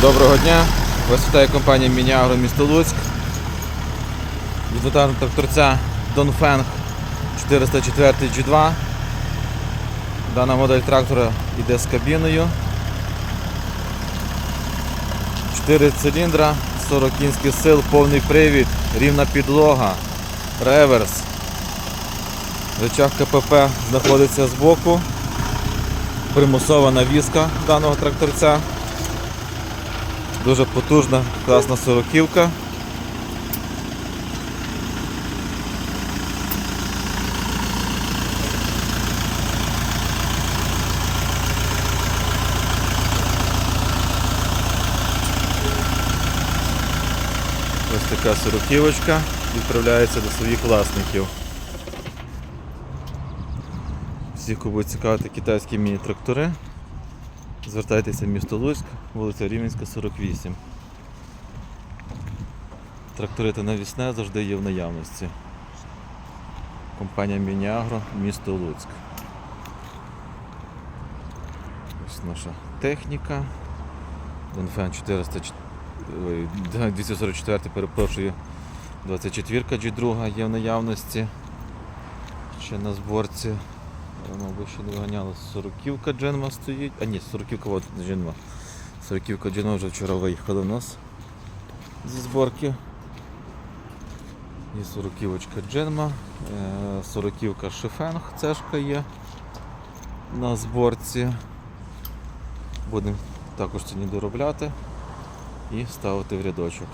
Доброго дня! Вас вітає компанія Мініагро місто Луцьк. Від тракторця Донфенг 404 G2. Дана модель трактора йде з кабіною. 4 циліндра, 40 кінських сил, повний привід, рівна підлога, реверс. Речах КПП знаходиться збоку. Примусова навіска даного тракторця. Дуже потужна, класна сороківка. Ось така сороківочка відправляється до своїх власників. Всіх, кого цікавити китайські міні-трактори, звертайтеся в місто Луцьк, вулиця Рівненська, 48. Трактори та навісне завжди є в наявності. Компанія Мініагро, місто Луцьк. Ось наша техніка. Донфен 400, ой, 244, перепрошую, 24 G2 є в наявності. Ще на зборці. Мабуть, ще не виганяли. Сороківка Дженма стоїть. А ні, сороківка от Дженма. Сороківка Дженма вже вчора виїхала в нас зі зборки. І сороківочка Дженма, е, сороківка Шифенг, цешка є на зборці. Будемо також ціні доробляти і ставити в рядочок.